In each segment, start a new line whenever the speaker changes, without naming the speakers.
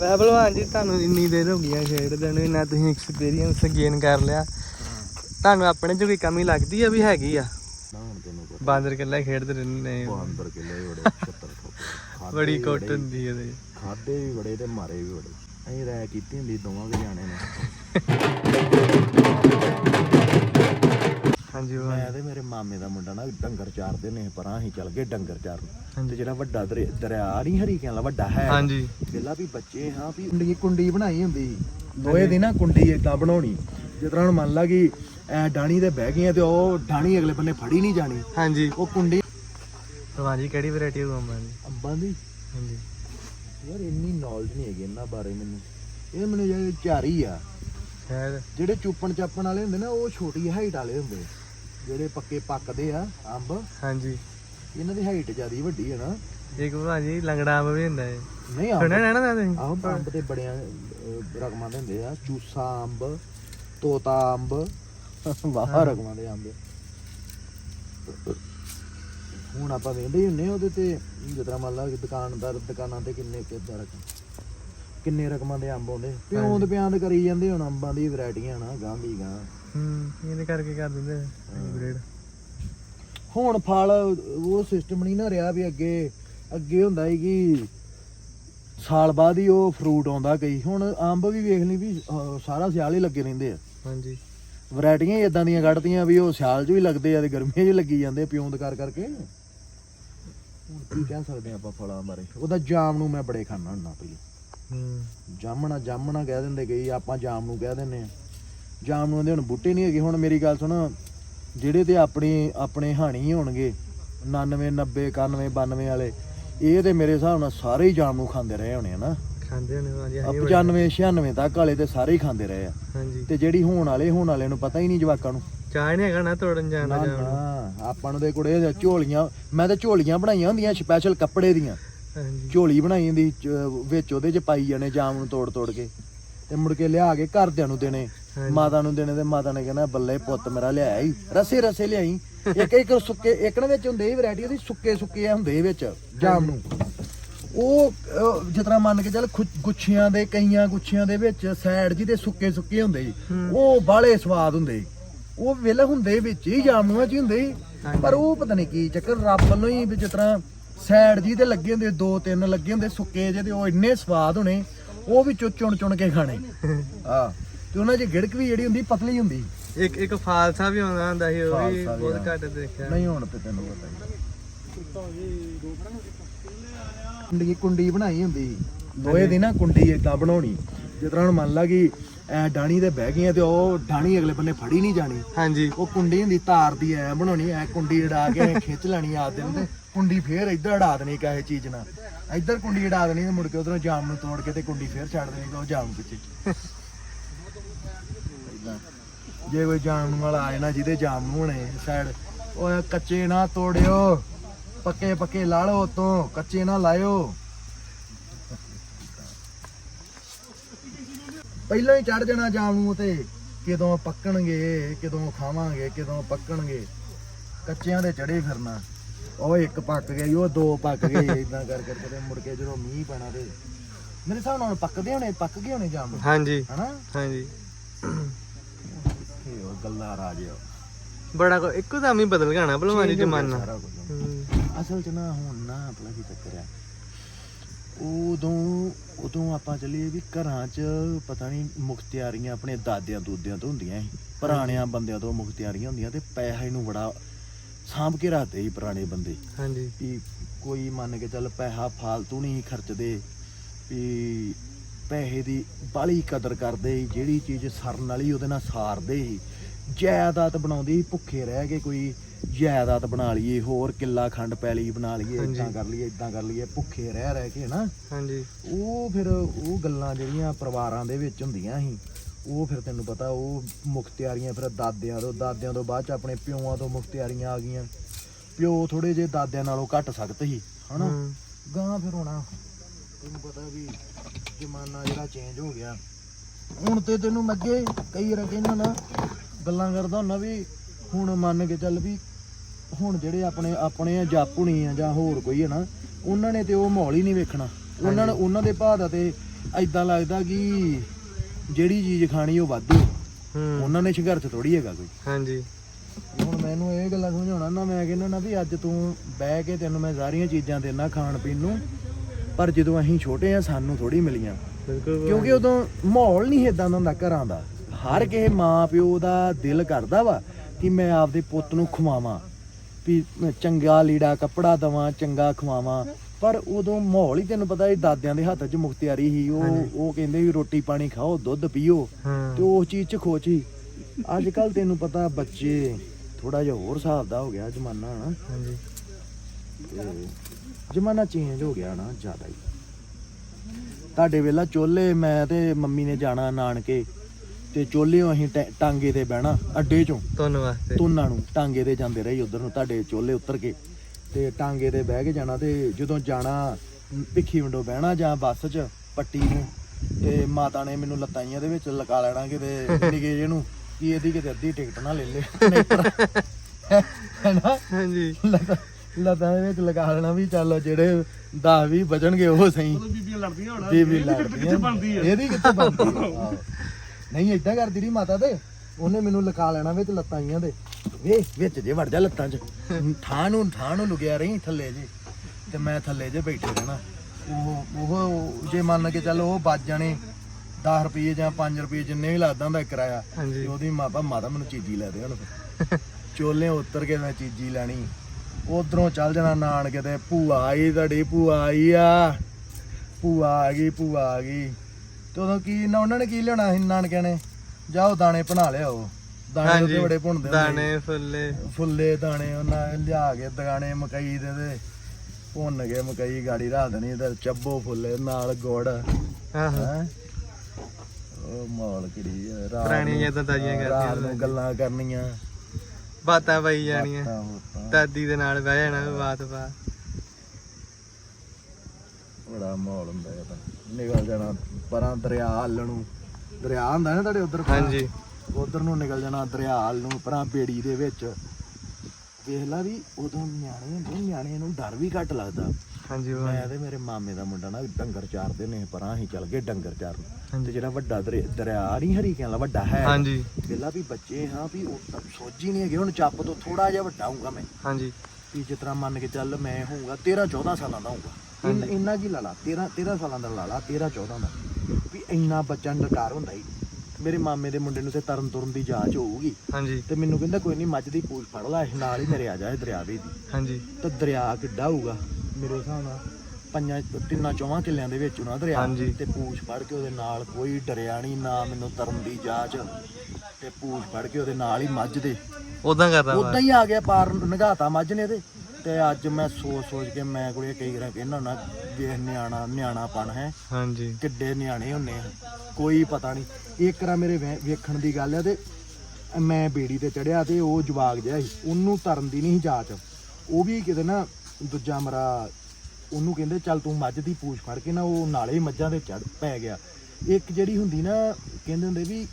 ਵੈਸੇ ਭਲਵਾਨ ਜੀ ਤੁਹਾਨੂੰ ਇੰਨੀ ਦੇਰ ਹੋ ਗਈ ਆ ਖੇਡਦੇ ਨੂੰ ਇੰਨਾ ਤੁਸੀਂ ਐਕਸਪੀਰੀਅੰਸ ਗੇਨ ਕਰ ਲਿਆ। ਤੁਹਾਨੂੰ ਆਪਣੇ ਚ ਕੋਈ ਕਮੀ ਲੱਗਦੀ ਆ ਵੀ ਹੈਗੀ ਆ?
ਨਾ
ਬਾਂਦਰ ਕਿੱਲਾ ਖੇਡਦੇ ਰਹਿੰਦੇ ਆ।
ਬਾਂਦਰ ਕਿਲੇ ਬੜੇ 76 ਠੋਕੇ
ਬੜੀ ਕੁੱਟ ਹੁੰਦੀ ਇਹਦੇ।
ਖਾਦੇ ਵੀ ਬੜੇ ਤੇ ਮਾਰੇ ਵੀ ਬੜੇ। ਅਸੀਂ ਰਾਇ ਕੀਤੀ ਹੁੰਦੀ ਦੋਵਾਂ ਕੇ ਜਾਣੇ ਨੇ।
ਹਾਂਜੀ
ਮੈਂ ਤੇ ਮੇਰੇ ਮਾਮੇ ਦਾ ਮੁੰਡਾ ਨਾ ਡੰਗਰ ਚਾਰਦੇ ਨੇ ਪਰਾਂ ਅਸੀਂ ਚੱਲ ਗਏ ਡੰਗਰ ਚਾਰਨ। ਤੇ ਜਿਹੜਾ ਵੱਡਾ ਦਰਿਆ ਦਰਿਆ ਨਹੀਂ ਹਰੀ ਕਹਿੰਦਾ ਵੱਡਾ ਹੈ।
ਹਾਂਜੀ।
ਪਹਿਲਾਂ ਵੀ ਬੱਚੇ ਹਾਂ ਵੀ ਕੁੰਡੀ ਕੁੰਡੀ ਬਣਾਈ ਹੁੰਦੀ ਸੀ। ਲੋਹੇ ਦੀ ਨਾ ਕੁੰਡੀ ਏਦਾਂ ਬਣਾਉਣੀ। ਜਿਸ ਤਰ੍ਹਾਂ ਹੁਣ ਮੰਨ ਲਾ ਕਿ ਐ ਡਾਣੀ ਤੇ ਬਹਿ ਗਈਆਂ ਤੇ ਉਹ ਡਾਣੀ ਅਗਲੇ ਬੰਨੇ ਫੜੀ ਨਹੀਂ ਜਾਣੀ।
ਹਾਂਜੀ।
ਉਹ ਕੁੰਡੀ
ਭਲਵਾਨ ਜੀ ਕਿਹੜੀ ਵੈਰਾਈਟੀ ਹੋ ਅੰਬਾਂ ਦੀ?
ਅੰਬਾਂ ਦੀ।
ਹਾਂਜੀ।
ਯਾਰ ਇੰਨੀ ਨੌਲੇਜ ਨਹੀਂ ਹੈਗੀ ਇਹਨਾਂ ਬਾਰੇ ਮੈਨੂੰ। ਇਹ ਮੈਨੂੰ ਜਿਹੜੇ ਝਾਰੀ ਆ।
ਸ਼ਾਇਦ।
ਜਿਹੜੇ ਚੂਪਣ ਚਾਪਣ ਵਾਲੇ ਹੁੰਦੇ ਨਾ ਉਹ ਛੋਟੀ ਹਾਈਟ ਵਾਲੇ ਹੁੰਦੇ। ਜਿਹੜੇ ਪੱਕੇ ਪੱਕਦੇ ਆ ਅੰਬ
ਹਾਂਜੀ।
ਇਹਨਾਂ ਦੀ ਹਾਈਟ ਜ਼ਿਆਦੀ ਵੱਡੀ ਹੈ ਨਾ।
ਇੱਕ ਭਲਵਾਨ ਜੀ ਲੰਗੜਾ ਅੰਬ ਵੀ ਹੁੰਦਾ ਹੈ।
ਨਹੀਂ ਅੰਬ
ਸੁਣਿਆ ਨਾ ਤੁਸੀਂ?
ਆਹੋ ਅੰਬ ਤੇ ਬੜਿਆਂ ਅਹ, ਰਕਮਾਂ ਦੇ ਹੁੰਦੇ ਆ। ਚੂਸਾ ਅੰਬ ਤੋਤਾ ਅੰਬ ਵਾਹ ਰਕਮਾਂ ਦੇ ਅੰਬ। ਹੁਣ ਆਪਾਂ ਵੇਂਦੇ ਹੀ ਹੁੰਨੇ ਆ ਉਹਦੇ ਤੇ ਜਿਤਨਾ ਮੰਨ ਲਾ ਕਿ ਦੁਕਾਨਦਾਰ ਦੁਕਾਨਾਂ ਤੇ ਕਿੰਨੇ ਕਿੱਦਾਂ ਰਕਮ ਕਿੰਨੇ ਰਕਮਾਂ ਦੇ ਅੰਬ ਆਉਂਦੇ? ਪਿਉਂਦ ਪਿਆਂਦ ਕਰੀ ਜਾਂਦੇ ਹੁਣ ਅੰਬਾਂ ਦੀ ਵੈਰਾਈਟੀਆਂ ਨਾ ਗਾਂ ਦੀ ਗਾਂ
ਹੂੰ ਇਹਦੇ ਕਰਕੇ ਕਰ ਦਿੰਦੇ ਹਾਈਬ੍ਰਿਡ
ਹੁਣ ਫਲ ਉਹ ਸਿਸਟਮ ਨਹੀਂ ਨਾ ਰਿਹਾ ਵੀ ਅੱਗੇ ਅੱਗੇ ਹੁੰਦਾ ਸੀ ਕਿ ਸਾਲ ਬਾਅਦ ਹੀ ਉਹ ਫਰੂਟ ਆਉਂਦਾ ਕਈ। ਹੁਣ ਅੰਬ ਵੀ ਵੇਖ ਲਈ ਵੀ ਸਾਰਾ ਸਿਆਲ ਹੀ ਲੱਗੇ ਰਹਿੰਦੇ ਆ।
ਹਾਂਜੀ।
ਵੈਰਾਈਟੀਆਂ ਹੀ ਇਦਾਂ ਦੀਆਂ ਕੱਢਦੀਆਂ ਵੀ ਉਹ ਸਿਆਲ 'ਚ ਵੀ ਲੱਗਦੇ ਆ ਤੇ ਗਰਮੀਆਂ 'ਚ ਲੱਗੀ ਜਾਂਦੇ ਪਿਉਂਦ ਕਰ ਕਰਕੇ। ਹੁਣ ਕੀ ਕਹਿ ਸਕਦੇ ਆਪਾਂ ਫਲਾਂ ਬਾਰੇ? ਉਹਦਾ ਜਾਮ ਨੂੰ ਮੈਂ ਬੜੇ ਖਾਣਾ ਹੁੰਦਾ ਪਹਿਲੇ।
ਹੂੰ
ਜਾਮਣਾ ਜਾਮਣਾ ਕਹਿ ਦਿੰਦੇ ਕਈ ਆਪਾਂ ਜਾਮ ਨੂੰ ਕਹਿ ਦਿੰਦੇ ਆ ਜਾਮ ਨੂੰ ਦੇ ਹੁਣ ਬੂਟੇ ਨਹੀਂ ਹੈਗੇ। ਹੁਣ ਮੇਰੀ ਗੱਲ ਸੁਣ ਜਿਹੜੇ ਤੇ ਆਪਣੀ ਆਪਣੇ ਹਾਣੀ ਹੋਣਗੇ 99 90 91 92 ਵਾਲੇ ਇਹ ਤੇ ਮੇਰੇ ਹਿਸਾਬ ਨਾਲ ਸਾਰੇ ਹੀ ਜਾਮ ਨੂੰ ਖਾਂਦੇ ਰਹੇ ਹੋਣੇ ਆ ਨਾ।
ਖਾਂਦੇ ਨੇ ਹਾਂਜੀ
ਆਹ
ਅਸੀਂ ਬੜੇ-
95 96 ਤੱਕ ਵਾਲੇ ਤੇ ਸਾਰੇ ਹੀ ਖਾਂਦੇ ਰਹੇ ਆ।
ਹਾਂਜੀ।
ਤੇ ਜਿਹੜੀ ਹੋਣ ਵਾਲੇ ਹੋਣ ਵਾਲੇ ਨੂੰ ਪਤਾ ਹੀ ਨਹੀਂ ਜਵਾਕਾਂ ਨੂੰ।
ਚਾਹ ਨਹੀਂ ਹੈਗਾ ਨਾ ਤੋੜਨ ਜਾਣ ਜਾਣ
ਆਪਾਂ ਨੂੰ ਤੇ ਕੁੜੇ ਝੋਲੀਆਂ ਮੈਂ ਤੇ ਝੋਲੀਆਂ ਬਣਾਈਆਂ ਹੁੰਦੀਆਂ ਸਪੈਸ਼ਲ ਕੱਪੜੇ ਦੀਆਂ। ਝੋਲੀ ਬਣਾਈ ਹੁੰਦੀ ਚ- ਵਿੱਚ ਉਹਦੇ ਚ ਪਾਈ ਜਾਣੇ ਜਾਮ ਨੂੰ ਤੋੜ ਤੋੜ ਕੇ। ਤੇ ਮੁੜ ਕੇ ਲਿਆ ਕੇ ਘਰਦਿਆਂ ਨੂੰ ਦੇਣੇ। ਮਾਤਾ ਨੂੰ ਦੇਣੇ ਤੇ ਮਾਤਾ ਨੇ ਕਹਿਣਾ ਬੱਲੇ ਪੁੱਤ ਮੇਰਾ ਲਿਆਇਆ ਹੀ ਰਸੇ ਰਸੇ ਲਿਆਈ। ਇੱਕ ਇੱਕ ਸੁੱਕੇ ਇੱਕ ਨਾ ਵਿੱਚ ਹੁੰਦੇ ਵੈਰਾਈਟੀ ਉਹਦੀ ਸੁੱਕੇ ਸੁੱਕੇ ਹੁੰਦੇ ਵਿੱਚ ਜਾਮ ਨੂੰ ਉਹ ਤਰ੍ਹਾਂ ਮੰਨ ਕੇ ਚੱਲ ਗੁੱਛੀਆਂ ਦੇ ਕਈਆਂ ਗੁੱਛੀਆਂ ਦੇ ਵਿੱਚ ਸਾਈਡ ਜੀ ਦੇ ਸੁੱਕੇ ਸੁੱਕੇ ਹੁੰਦੇ ਸੀ ਉਹ ਬਾਲੇ ਸਵਾਦ ਹੁੰਦੇ। ਉਹ ਵੇਲੇ ਹੁੰਦੇ ਵਿੱਚ ਹੀ ਜਾਮਨੂਆਂ ਚ ਹੀ ਹੁੰਦੇ ਪਰ ਉਹ ਪਤਾ ਨਹੀਂ ਕੀ ਚੱਕਰ ਰੱਬ ਵੱਲੋਂ ਹੀ ਤਰ੍ਹਾਂ ਸਾਈਡ ਜੀ ਤੇ ਲੱਗੇ ਹੁੰਦੇ ਦੋ ਤਿੰਨ ਲੱਗੇ ਹੁੰਦੇ ਸੁੱਕੇ ਜਿਹੇ ਤੇ ਉਹ ਇੰਨੇ ਸਵਾਦ ਹੋਣੇ ਉਹ ਵੀ ਚੁਣ ਚੁਣ ਕੇ ਖਾਣੇ। ਆ ਤੇ ਉਹਨਾਂ 'ਚ ਗਿੜਕ ਵੀ ਜਿਹੜੀ ਹੁੰਦੀ ਪਤਲੀ ਹੁੰਦੀ।
ਇੱਕ ਇੱਕ ਫਾਲਸਾ ਵੀ ਆਉਂਦਾ ਹੁੰਦਾ ਸੀ ਉਹ ਵੀ
ਫਾਲਸਾ ਵੀ,
ਬਹੁਤ। ਘੱਟ ਦੇਖਿਆ।
ਨਹੀਂ ਹੁਣ ਤੇ ਤੈਨੂੰ ਪਤਾ ਹੀ ਕੁੰਡੀ ਕੁੰਡੀ ਬਣਾਈ ਹੁੰਦੀ ਸੀ। ਲੋਹੇ ਦੀ ਨਾ ਕੁੰਡੀ ਏਦਾਂ ਬਣਾਉਣੀ। ਜਿਸ ਤਰ੍ਹਾਂ ਹੁਣ ਮੰਨ ਲਾ ਕਿ ਐ ਡਾਣੀ ਤੇ ਬਹਿ ਗਈਆਂ ਤੇ ਉਹ ਡਾਣੀ ਅਗਲੇ ਬੰਨੇ ਫੜੀ ਨਹੀਂ ਜਾਣੀ।
ਹਾਂਜੀ।
ਉਹ ਕੁੰਡੀ ਹੁੰਦੀ ਤਾਰ ਦੀ ਐ ਬਣਾਉਣੀ ਐ ਕੁੰਡੀ ਉਡਾ ਕੇ ਖਿੱਚ ਲੈਣੀ ਆ ਦਿਨ ਤੇ। ਕੁੰਡੀ ਫੇਰ ਇੱਧਰ ਉਡਾ ਦੇਣੀ ਕਾਹੇ ਚੀਜ਼ ਨਾਲ। ਇੱਧਰ ਕੁੰਡੀ ਉਡਾ ਦੇਣੀ ਤੇ ਮੁੜ ਕੇ ਉਧਰੋਂ ਜਾਮ ਨੂੰ ਤੋੜ ਕੇ ਤੇ ਕੁੰਡੀ ਫੇਰ ਛੱਡ ਦੇਣੀ ਤੇ ਉਹ ਜਾਮ ਪਿੱਛੇ। ਜੇ ਕੋਈ ਜਾਮ ਨੂੰ ਵਾਲਾ ਆਏ ਨਾ ਜਿਹਦੇ ਜਾਮ ਨੂੰ ਹੋਣੇ ਸਾਈਡ ਓਏ ਕੱਚੇ ਨਾ ਤੋੜਿਓ। ਪੱਕੇ ਪੱਕੇ ਲਾ ਲਓ ਉਤੋਂ ਕੱਚੇ ਨਾ ਲਾਇਓ। ਪਹਿਲਾਂ ਹੀ ਚੜ ਜਾਣਾ ਜਾਮ ਨੂੰ ਤੇ ਕਦੋਂ ਪੱਕਣਗੇ ਕਦੋਂ ਖਾਵਾਂਗੇ ਕਦੋਂ ਪੱਕਣਗੇ। ਕੱਚਿਆਂ ਦੇ ਚੜੇ ਫਿਰਨਾ। ਉਹ ਇੱਕ ਪੱਕ ਗਿਆ ਉਹ ਦੋ ਪੱਕ ਗਏ ਇਦਾਂ ਕਰ ਕਰਕੇ ਤੇ ਮੁੜ ਕੇ ਜਦੋਂ ਮੀਂਹ ਪੈਣਾ ਤੇ ਮੇਰੇ ਹਿਸਾਬ ਨਾਲ ਪੱਕਦੇ ਹੋਣੇ ਪੱਕ ਗਏ ਹੋਣੇ ਜਾਮ?
ਹਾਂਜੀ।
ਹਨਾ?
ਹਾਂਜੀ।
ਇਹ ਗੱਲਾਂ ਰਾਜ ਆ।
ਬੜਾ ਕੋ ਇੱਕੋ ਦਮ ਹੀ ਬਦਲ ਗਿਆ ਨਾ ਭਲਵਾਨ ਜ਼ਮਾਨਾ।
ਅਸਲ ਚ ਨਾ ਹੁਣ ਨਾ ਆਪਣਾ ਕੀ ਚੱਕਰ ਉਦੋਂ ਉਦੋਂ ਆਪਾਂ ਚੱਲੀਏ ਵੀ ਘਰਾਂ 'ਚ ਪਤਾ ਨਹੀਂ ਮੁਖਤਿਆਰੀਆਂ ਆਪਣੇ ਦਾਦਿਆਂ ਦੂਦਿਆਂ ਤੋਂ ਹੁੰਦੀਆਂ ਸੀ ਪੁਰਾਣਿਆਂ ਬੰਦਿਆਂ ਤੋਂ ਮੁਖਤਿਆਰੀਆਂ ਹੁੰਦੀਆਂ ਤੇ ਪੈਸੇ ਨੂੰ ਬੜਾ ਸਾਂਭ ਕੇ ਰੱਖਦੇ ਸੀ ਪੁਰਾਣੇ ਬੰਦੇ।
ਹਾਂਜੀ।
ਵੀ ਕੋਈ ਮੰਨ ਕੇ ਚੱਲ ਪੈਸਾ ਫਾਲਤੂ ਨਹੀਂ ਖਰਚਦੇ ਵੀ ਪੈਸੇ ਦੀ ਬਾਲੀ ਕਦਰ ਕਰਦੇ ਜਿਹੜੀ ਚੀਜ਼ ਸਰਨ ਵਾਲੀ ਉਹਦੇ ਨਾਲ ਸਾਰਦੇ ਸੀ। ਜਾਇਦਾਦ ਬਣਾਉਂਦੇ ਸੀ ਭੁੱਖੇ ਰਹਿ ਕੇ ਕੋਈ ਜਾਇਦਾਦ ਬਣਾ ਲਈਏ ਹੋਰ ਕਿੱਲਾ ਖੰਡ ਪੈਲੀ ਬਣਾ ਲਈਏ। ਇਦਾਂ ਕਰ ਲਈਏ ਇਦਾਂ ਕਰ ਲਈਏ ਭੁੱਖੇ ਰਹਿ ਰਹਿ ਕੇ ਨਾ।
ਹਾਂਜੀ।
ਉਹ ਫਿਰ ਉਹ ਗੱਲਾਂ ਜਿਹੜੀਆਂ ਪਰਿਵਾਰਾਂ ਦੇ ਵਿੱਚ ਹੁੰਦੀਆਂ ਸੀ ਉਹ ਫਿਰ ਤੈਨੂੰ ਪਤਾ ਉਹ ਮੁਖਤਿਆਰੀਆਂ ਫਿਰ ਦਾਦਿਆਂ ਤੋਂ ਦਾਦਿਆਂ ਤੋਂ ਬਾਅਦ ਚ ਆਪਣੇ ਪਿਓਾਂ ਤੋਂ ਮੁਖਤਿਆਰੀਆਂ ਆ ਗਈਆਂ। ਪਿਓ ਥੋੜੇ ਜੇ ਦਾਦਿਆਂ ਨਾਲੋਂ ਘੱਟ ਸਖਤ ਸੀ ਹਨਾ। ਗਾਂ ਫਿਰ ਹੋਣਾ। ਤੈਨੂੰ ਪਤਾ ਵੀ ਜ਼ਮਾਨਾ ਜਿਹੜਾ ਚੇਂਜ ਹੋ ਗਿਆ। ਹੁਣ ਤੇ ਤੈਨੂੰ ਮੈਂ ਅੱਗੇ ਕਈ ਕਹਿੰਦਾ ਨਾ ਗੱਲਾਂ ਕਰਦਾ ਹੁੰਦਾ ਵੀ ਹੁਣ ਮੰਨ ਕੇ ਚੱਲ ਵੀ ਹੁਣ ਜਿਹੜੇ ਆਪਣੇ ਆਪਣੇ ਆ ਜਾਪੁਣੀ ਆ ਜਾਂ ਹੋਰ ਕੋਈ ਹੈ ਨਾ ਉਹਨਾਂ ਨੇ ਤੇ ਉਹ ਮਾਹੌਲ ਹੀ ਨਹੀਂ ਵੇਖਣਾ। ਉਹਨਾਂ ਨੇ ਉਹਨਾਂ ਦੇ ਭਾਅ ਦਾ ਤੇ ਐਦਾਂ ਲੱਗਦਾ ਕਿ ਜਿਹੜੀ ਚੀਜ਼ ਖਾਣੀ ਉਹ ਵਾਧੂ ਉਹਨਾਂ ਨੇ ਸੰਘਰਸ਼ ਥੋੜੀ ਹੈਗਾ ਕੋਈ।
ਹਾਂਜੀ।
ਹੁਣ ਮੈਨੂੰ ਇਹ ਗੱਲਾਂ ਸਮਝਾਉਣਾ ਨਾ ਮੈਂ ਕਹਿੰਦਾ ਨਾ ਵੀ ਅੱਜ ਤੂੰ ਬਹਿ ਕੇ ਤੈਨੂੰ ਮੈਂ ਸਾਰੀਆਂ ਚੀਜ਼ਾਂ ਦੇਣਾ ਖਾਣ ਪੀਣ ਨੂੰ ਪਰ ਜਦੋਂ ਅਸੀਂ ਛੋਟੇ ਆ ਸਾਨੂੰ ਥੋੜੀ ਮਿਲੀਆਂ। ਕਿਉਂਕਿ ਉਦੋਂ ਮਾਹੌਲ ਨਹੀਂ ਇਦਾਂ ਦਾ ਹੁੰਦਾ ਘਰਾਂ ਦਾ। ਹਰ ਕਿਸੇ ਮਾਂ ਪਿਓ ਦਾ ਦਿਲ ਕਰਦਾ ਵਾ ਕਿ ਮੈਂ ਆਪਦੇ ਪੁੱਤ ਨੂੰ ਖਵਾਵਾਂ ਵੀ ਚੰਗਾ ਲੀੜਾ ਕੱਪੜਾ ਦਵਾਂ ਚੰਗਾ ਖਵਾਵਾਂ। ਪਰ ਉਦੋਂ ਮਾਹੌਲ ਹੀ ਤੈਨੂੰ ਪਤਾ ਇਹ ਦਾਦਿਆਂ ਦੇ ਹੱਥ 'ਚ ਮੁਖਤਿਆਰੀ ਸੀ। ਉਹ ਉਹ ਕਹਿੰਦੇ ਵੀ ਰੋਟੀ ਪਾਣੀ ਖਾਓ ਦੁੱਧ ਪੀਓ। ਤੇ ਉਸ ਚੀਜ਼ 'ਚ ਖੋਚ ਸੀ ਅੱਜ ਕੱਲ ਤੈਨੂੰ ਪਤਾ ਬੱਚੇ ਥੋੜਾ ਜਿਹਾ ਹੋਰ ਹਿਸਾਬ ਦਾ ਹੋ ਗਿਆ ਜ਼ਮਾਨਾ ਨਾ
ਹਾਂਜੀ।
ਜ਼ਮਾਨਾ ਚੇਂਜ ਹੋ ਗਿਆ ਨਾ ਜ਼ਿਆਦਾ ਹੀ। ਤੁਹਾਡੇ ਵੇਲਾ ਚੋਲੇ ਮੈਂ ਤੇ ਮੰਮੀ ਨੇ ਜਾਣਾ ਨਾਨਕੇ। ਤੇ ਚੋਲਿਓ ਅਸੀਂ ਟੈ- ਟਾਂਗੇ ਤੇ ਬਹਿਣਾ ਅੱਡੇ ਚੋਂ।
ਤੁਹਾਨੂੰ ਵਾਸਤੇ।
ਤੋਨਾਂ ਨੂੰ ਟਾਂਗੇ ਤੇ ਜਾਂਦੇ ਰਹੇ ਉਧਰ ਨੂੰ ਤੁਹਾਡੇ ਚੋਲੇ ਉਤਰ ਕੇ। ਤੇ ਟਾਂਗੇ ਤੇ ਬਹਿ ਕੇ ਜਾਣਾ ਤੇ ਜਦੋਂ ਜਾਣਾ ਭਿੱਖੀ ਵਿੰਡੋ ਬਹਿਣਾ ਜਾਂ ਬੱਸ 'ਚ ਪੱਟੀ ਨੂੰ ਤੇ ਮਾਤਾ ਨੇ ਮੈਨੂੰ ਲੱਤਾਈਆਂ ਦੇ ਵਿੱਚ ਲਗਾ ਲੈਣਾ ਕਿਤੇ ਨਿਗੇ ਜੇ ਨੂੰ ਕਿ ਇਹਦੀ ਕਿਤੇ ਅੱਧੀ ਟਿਕਟ ਨਾ ਲੈ ਲੈ। ਨਹੀਂ ਪਰ- ਹੈਨਾ?
ਹਾਂਜੀ।
ਲੱਤਾਂ ਲੱਤਾਂ ਦੇ ਵਿੱਚ ਲਗਾ ਲੈਣਾ ਵੀ ਚੱਲ ਜਿਹੜੇ 10 20 ਬਚਣਗੇ ਉਹ ਸਹੀ।
ਬੀਬੀਆਂ ਲੜਦੀਆਂ ਹੋਣਾ।
ਬੀਬੀ
ਇਹਦੀ ਕਿੱਥੇ- ਬਣਦੀ
ਲੜਦੀਆਂ
ਆ?
ਇਹਦੀ ਕਿੱਥੇ ਬਣਦੀ ਆ? ਆਹੋ। ਨਹੀਂ ਏਦਾਂ ਕਰਦੀ ਰਹੀ ਮਾਤਾ ਤੇ। ਉਹਨੇ ਮੈਨੂੰ ਲਗਾ ਲੈਣਾ ਵਿੱਚ ਲੱਤਾਂ ਆਈਆਂ ਦੇ ਵੇ ਵਿੱਚ ਜੇ ਵੜ ਜਾ ਲੱਤਾਂ 'ਚ। ਥਾਂ ਨੂੰ ਥਾਂ ਨੂੰ ਲੁਕਿਆ ਰਹੀ ਥੱਲੇ ਜੇ। ਤੇ ਮੈਂ ਥੱਲੇ ਜੇ ਬੈਠੇ ਰਹਿਣਾ। ਉਹ ਉਹ ਜੇ ਮੰਨ ਕੇ ਚੱਲ ਉਹ ਵੱਜ ਜਾਣੇ 10 ਰੁਪਏ ਜਾਂ 5 ਰੁਪਏ ਜਿੰਨੇ ਵੀ ਲੱਗਦਾ ਹੁੰਦਾ ਕਿਰਾਇਆ ਤੇ ਉਹਦੀ ਮਾਪਾ ਮਾਤਾ ਮੈਨੂੰ ਚੀਜ਼ੀ ਲੈ ਦੇ ਹੁਣ। ਚੋਲੇ ਉਤਰ ਕੇ ਮੈਂ ਚੀਜ਼ੀ ਲੈਣੀ। ਉਧਰੋਂ ਚੱਲ ਜਾਣਾ ਨਾਨਕੇ ਤੇ। ਭੂਆ ਆਈ ਤੁਹਾਡੀ ਭੂਆ ਆਈ ਆ। ਭੂਆ ਆ ਗਈ ਭੂਆ ਆ ਗਈ। ਤੇ ਉਦੋਂ ਕੀ ਨਾ ਉਹਨਾਂ ਨੇ ਕੀ ਲਿਆਉਣਾ ਸੀ ਨਾਨਕਿਆਂ ਨੇ? ਜਾਓ ਦਾਣੇ ਬਣਾ ਲਿਆਓ ਦਾਣੇ
ਹਾਂਜੀ
ਉਹਦੇ ਬੜੇ ਭੁੰਨਦੇ ਹੁੰਦੇ
ਦਾਣੇ ਫੁੱਲੇ।
ਫੁੱਲੇ ਦਾਣੇ ਉਹਨਾਂ ਨੇ ਲਿਆ ਕੇ ਦਗਾਣੇ ਮਕਈ ਦੇ ਦੇ ਭੁੰਨ ਕੇ ਮਕਈ ਗਾੜੀ ਰੱਖ ਦੇਣੀ ਤੇ ਚੱਬੋ ਫੁੱਲੇ ਨਾਲ ਗੁੜ।
ਆਹੋ।
ਹੈਂ? ਉਹ ਮਾਲ ਆ, ਰਾਤ
ਪੁਰਾਣੀਆਂ
ਨੂੰ-
ਯਾਦਾਂ ਤਾਜ਼ੀਆਂ
ਹਾਂ,
ਕਰਦੀਆਂ
ਰਾਤ ਨੂੰ ਗੱਲਾਂ ਕਰਨੀਆਂ।
ਬਾਤਾਂ ਪਈ ਜਾਣੀਆਂ। ਦਾਦੀ ਦੇ ਨਾਲ ਬਹਿ ਜਾਣਾ ਬਾਤ ਪਾ।
ਬੜਾ ਮਾਹੌਲ ਹੁੰਦਾ ਹੈ ਤਾਂ। ਨਿਕਲ ਜਾਣਾ? ਪਰਾਂ ਦਰਿਆ ਹੱਲ ਨੂੰ। ਦਰਿਆ ਹੁੰਦਾ ਨਾ ਤੁਹਾਡੇ ਉਧਰ
ਹਾਂਜੀ।
ਉਧਰ ਨੂੰ ਨਿਕਲ ਜਾਣਾ ਦਰਿਆ ਹੱਲ ਨੂੰ ਪਰਾਂ ਬੇੜੀ ਦੇ ਵਿੱਚ। ਵੇਖ ਲਾ ਵੀ ਉਦੋਂ ਨਿਆਣੇ ਹੁੰਦੇ ਨਿਆਣੇ ਨੂੰ ਡਰ ਵੀ ਘੱਟ ਲੱਗਦਾ।
ਹਾਂਜੀ
ਮੈਂ ਤੇ ਮੇਰੇ ਮਾਮੇ ਦਾ ਮੁੰਡਾ ਨਾ ਡੰਗਰ ਚਾਰਦੇ ਨੇ ਪਰਾਂ ਅਸੀਂ ਚੱਲ ਗਏ ਡੰਗਰ ਚਾਰਨ। ਤੇ ਜਿਹੜਾ ਵੱਡਾ ਦਰਿ- ਦਰਿਆ ਨਹੀਂ ਹਰੀ ਕਹਿੰਦਾ ਵੱਡਾ ਹੈ।
ਹਾਂਜੀ।
ਵੇਲਾ ਵੀ ਬੱਚੇ ਹਾਂ ਵੀ ਉਹ ਸੋਝੀ ਨਹੀਂ ਹੈਗੇ ਹੁਣ ਚੱਪ ਤੋਂ ਥੋੜਾ ਜਿਹਾ ਵੱਡਾ ਹੋਊਗਾ ਮੈਂ।
ਹਾਂਜੀ।
ਵੀ ਜਿਸ ਤਰ੍ਹਾਂ ਮੰਨ ਕੇ ਚੱਲ ਮੈਂ ਹੋਊਗਾ 13 14 ਸਾਲਾਂ ਦਾ ਹੋਊਗਾ। ਇੰਨ- ਇੰਨਾ ਕੀ ਲਾ ਲਾ? 13 13 ਸਾਲਾਂ ਦਾ ਲਾ ਲਾ 13 14 ਦਾ। ਵੀ ਇੰਨਾ ਬੱਚਾ ਨੂੰ ਡਰ ਹੁੰਦਾ ਹੀ ਮੇਰੇ ਮਾਮੇ ਦੇ ਮੁੰਡੇ ਨੂੰ ਤੇ ਤਰਨ ਤੁਰਨ ਦੀ ਜਾਂਚ ਹੋਊਗੀ।
ਹਾਂਜੀ।
ਤੇ ਮੈਨੂੰ ਕਹਿੰਦਾ ਕੋਈ ਨਹੀਂ ਮੱਝ ਦੀ ਪੂਛ ਫੜ ਲੈ ਨਾਲ ਹੀ ਮੇਰੇ ਆ ਜਾ ਇਹ ਦਰਿਆ ਦੇ ਦੀ।
ਹਾਂਜੀ।
ਤੇ ਦਰਿਆ ਕਿੱਡਾ ਹੋਊਗਾ? ਮੇਰੇ ਹਿਸਾਬ ਨਾਲ ਪੰਜਾਂ ਤਿੰਨਾਂ ਚੌਵਾਂ ਕਿੱਲਿਆਂ ਦੇ ਵਿੱਚ ਉਹਨਾਂ ਦਰਿਆ।
ਹਾਂਜੀ।
ਤੇ ਪੂਛ ਫੜ ਕੇ ਉਹਦੇ ਨਾਲ ਕੋਈ ਡਰਿਆ ਨਹੀਂ ਨਾ ਮੈਨੂੰ ਤਰਨ ਦੀ ਜਾਂਚ। ਤੇ ਪੂਛ ਫੜ ਕੇ ਉਹਦੇ ਨਾਲ ਹੀ ਮੱਝ ਦੇ।
ਉਦਾਂ ਕਰਦਾ ਵਾ
ਉਦਾਂ ਹੀ ਆ ਗਿਆ ਪਾਰ ਨਗਾਤਾ ਮੱਝ ਨੇ ਤੇ। ਤੇ ਅੱਜ ਮੈਂ ਸੋਚ ਸੋਚ ਕੇ ਮੈਂ ਕੁੜੇ ਕਈ ਵਾਰ ਕਹਿੰਦਾ ਹੁੰਦਾ ਵੇਖ ਨਿਆਣਾ ਨਿਆਣਾਪਣ ਹੈ।
ਹਾਂਜੀ।
ਕਿੱਡੇ ਨਿਆਣੇ ਹੁੰਨੇ ਆ। ਕੋਈ ਪਤਾ ਨਹੀਂ। ਇੱਕ ਰਾ ਮੇਰੇ ਵੇ- ਵੇਖਣ ਦੀ ਗੱਲ ਆ ਤੇ ਮੈਂ ਬੇੜੀ ਤੇ ਚੜਿਆ ਤੇ ਉਹ ਜਵਾਗ ਜਿਹਾ ਸੀ। ਉਹਨੂੰ ਤਰਨ ਦੀ ਨਹੀਂ ਜਾਚ। ਉਹ ਵੀ ਕਿਤੇ ਨਾ ਦੂਜਾ ਮਰਾ ਉਹਨੂੰ ਕਹਿੰਦੇ ਚੱਲ ਤੂੰ ਮੱਝ ਦੀ ਪੂਛ ਫੜ ਕੇ ਨਾ ਉਹ ਨਾਲੇ ਹੀ ਮੱਝਾਂ ਦੇ ਚੜ ਪੈ ਗਿਆ। ਇੱਕ ਜਿਹੜੀ ਹੁੰਦੀ ਨਾ ਕਹਿੰਦੇ ਹੁੰਦੇ ਵੀ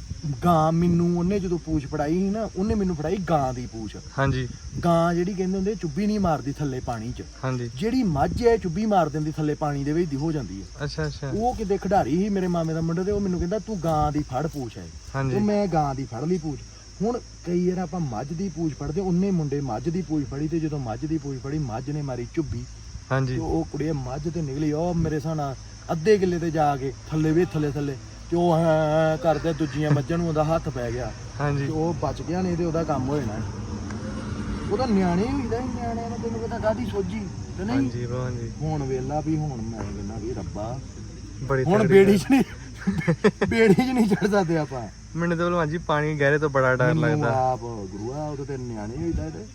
ਗਾਂ ਮੈਨੂੰ ਉਹਨੇ ਜਦੋਂ ਪੂਛ ਫੜਾਈ ਸੀ ਨਾ ਉਹਨੇ ਮੈਨੂੰ ਫੜਾਈ ਗਾਂ ਦੀ ਪੂਛ।
ਹਾਂਜੀ।
ਗਾਂ ਜਿਹੜੀ ਕਹਿੰਦੇ ਹੁੰਦੇ ਚੁੱਭੀ ਨਹੀਂ ਮਾਰਦੀ ਥੱਲੇ ਪਾਣੀ 'ਚ।
ਹਾਂਜੀ।
ਜਿਹੜੀ ਮੱਝ ਹੈ ਚੁੱਭੀ ਮਾਰ ਦਿੰਦੀ ਥੱਲੇ ਪਾਣੀ ਦੇ ਵਿੱਚ ਦੀ ਹੋ ਜਾਂਦੀ ਹੈ।
ਅੱਛਾ ਅੱਛਾ।
ਉਹ ਕਿਤੇ ਖਿਡਾਰੀ ਸੀ ਮੇਰੇ ਮਾਮੇ ਦਾ ਮੁੰਡਾ ਤੇ ਉਹ ਮੈਨੂੰ ਕਹਿੰਦਾ ਤੂੰ ਗਾਂ ਦੀ ਫੜ ਪੂਛ ਹੈ। ਤੇ
ਹਾਂਜੀ
ਮੈਂ ਗਾਂ ਦੀ ਫੜ ਲਈ ਪੂਛ। ਹੁਣ ਕਈ ਵਾਰ ਆਪਾਂ ਮੱਝ ਦੀ ਪੂਛ ਫੜਦੇ ਉਹਨੇ ਮੁੰਡੇ ਮੱਝ ਦੀ ਪੂਛ ਫੜੀ ਤੇ ਜਦੋਂ ਮੱਝ ਦੀ ਪੂਛ ਫੜੀ ਮੱਝ ਨੇ ਮਾਰੀ ਚੁੱਭੀ।
ਹਾਂਜੀ।
ਉਹ ਕੁੜੀ ਮੱਝ ਤੇ ਨਿਕਲੀ ਉਹ ਮੇਰੇ ਸਾਨਾ ਅੱਧੇ ਕਿੱਲੇ ਤੇ ਜਾ ਕੇ ਥੱਲੇ ਵੇ ਥੱਲੇ ਥੱਲੇ। ਤੇ ਉਹ ਹਾਂ ਕਰਦੇ ਦੂਜੀਆਂ ਮੱਝਾਂ ਨੂੰ ਉਹਦਾ ਹੱਥ ਪੈ ਗਿਆ।
ਹਾਂਜੀ।
ਤੇ ਉਹ ਬਚ ਗਿਆ ਨਹੀਂ ਤੇ ਉਹਦਾ ਕੰਮ ਹੋ ਜਾਣਾ। ਉਹਦਾ ਨਿਆਣੇ ਹੋਈਦਾ ਸੀ, ਨਿਆਣਿਆਂ ਨੂੰ ਤੈਨੂੰ ਪਤਾ ਕਾਦੀ ਸੋਝੀ ਤੇ ਨਹੀਂ?
ਹਾਂਜੀ ਭਗਵਾਨ ਜੀ
ਹੁਣ ਵੇਲਾ ਵੀ ਹੁਣ ਮੈਂ ਕਹਿੰਦਾ ਵੀ ਰੱਬਾ।
ਬੜੀ
ਹੁਣ ਬੇੜੀ 'ਚ ਨਹੀਂ ਬੇੜੀ 'ਚ ਨਹੀਂ ਚੜ ਸਕਦੇ ਆਪਾਂ।
ਮੈਨੂੰ ਤਾਂ ਭਗਵਾਨ ਜੀ ਪਾਣੀ ਗਹਿਰੇ ਤੋਂ ਬੜਾ ਡਰ
ਮੈਨੂੰ
ਲੱਗਦਾ।
ਆਪ ਗੁਰੂਆ ਉਹਦੇ ਤੇ ਨਿਆਣੇ ਹੋਈਦਾ ਤੇ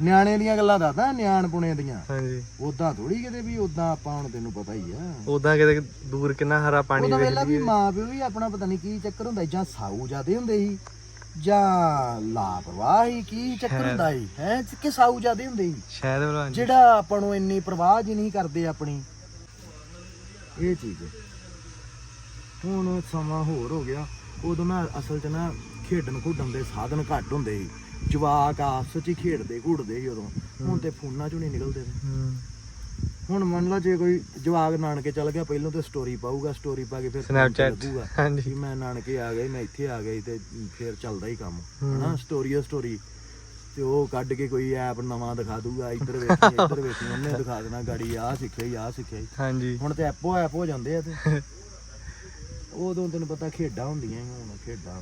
ਨਿਆਣੇ ਦੀਆਂ ਗੱਲਾਂ ਦੱਸਦਾ ਨਿਆਣ ਪੁਣੇ ਦੀਆਂ।
ਹਾਂਜੀ।
ਉਦਾਂ ਥੋੜੀ ਕਿਤੇ ਵੀ ਉਦਾਂ ਆਪਾਂ ਹੁਣ ਤੈਨੂੰ ਪਤਾ ਹੀ ਆ।
ਉਦਾਂ ਕਿਤੇ ਦੂਰ ਕਿੰਨਾ ਹਰਾ ਪਾਣੀ ਵੇਖ
ਵੇਲਾ ਵੀ ਮਾਂ ਪਿਓ ਵੀ ਆਪਣਾ ਪਤਾ ਨਹੀਂ ਕੀ ਚੱਕਰ ਹੁੰਦਾ ਸੀ, ਜਾਂ ਸਾਊ ਜਾਦੇ ਹੁੰਦੇ ਸੀ ਜਾਂ ਲਾਪਰਵਾਹੀ ਕੀ ਚੱਕਰ ਹੁੰਦਾ ਸੀ ਹੈ ਕਿ ਸਾਊ ਜਾਦੇ ਹੁੰਦੇ ਸੀ।
ਸ਼ਾਇਦ ਭਗਵਾਨ ਜੀ
ਜਿਹੜਾ ਆਪਾਂ ਨੂੰ ਇੰਨੀ ਪਰਵਾਹ ਜੀ ਨਹੀਂ ਕਰਦੇ ਆਪਣੀ। ਇਹ ਚੀਜ਼। ਹੈ। ਹੁਣ ਸਮਾਂ ਹੋਰ ਹੋ ਗਿਆ। ਉਦੋਂ ਨਾ ਅਸਲ 'ਚ ਨਾ ਖੇਡਣ ਖੁੱਡਣ ਦੇ ਸਾਧਨ ਘੱਟ ਹੁੰਦੇ ਸੀ। ਜਵਾਕ ਆਪਸ 'ਚ ਹੀ ਖੇਡਦੇ ਘੁੱਟਦੇ ਸੀ ਉਦੋਂ ਹੁਣ ਤੇ ਫੋਨਾਂ 'ਚੋਂ ਨਹੀਂ ਨਿਕਲਦੇ
ਹੂੰ।
ਹੁਣ ਮੰਨ ਲਓ ਜੇ ਕੋਈ ਜਵਾਗ ਨਾਨਕੇ ਚੱਲ ਗਿਆ ਪਹਿਲਾਂ ਤੇ ਸਟੋਰੀ ਪਾਊਗਾ ਸਟੋਰੀ ਪਾ ਕੇ ਫਿਰ
Snapchat,
ਲੱਗੂਗਾ
ਹਾਂਜੀ।
ਕਿ ਮੈਂ ਨਾਨਕੇ ਆ ਗਿਆ ਮੈਂ ਇੱਥੇ ਆ ਗਿਆ ਤੇ ਫਿਰ ਚੱਲਦਾ ਹੀ ਕੰਮ। ਹਨਾ ਸਟੋਰੀ ਆ ਸਟੋਰੀ ਤੇ ਉਹ ਕੱਢ ਕੇ ਕੋਈ ਐਪ ਨਵਾਂ ਦਿਖਾ ਦੂਗਾ ਇੱਧਰ ਵੇਖੀ ਇੱਧਰ ਵੇਖੀ ਉਹਨੇ ਦਿਖਾ ਦੇਣਾ ਗਾੜੀ ਆਹ ਸਿੱਖਿਆ ਹੀ ਆਹ ਸਿੱਖਿਆ ਹੀ
ਹਾਂਜੀ।
ਹੁਣ ਤੇ ਐਪੋ ਐਪ ਹੋ ਜਾਂਦੇ ਆ ਤੇ। ਉਦੋਂ ਤੈਨੂੰ ਪਤਾ ਖੇਡਾਂ ਹੁੰਦੀਆਂ ਹੁਣ ਖੇਡਾਂ।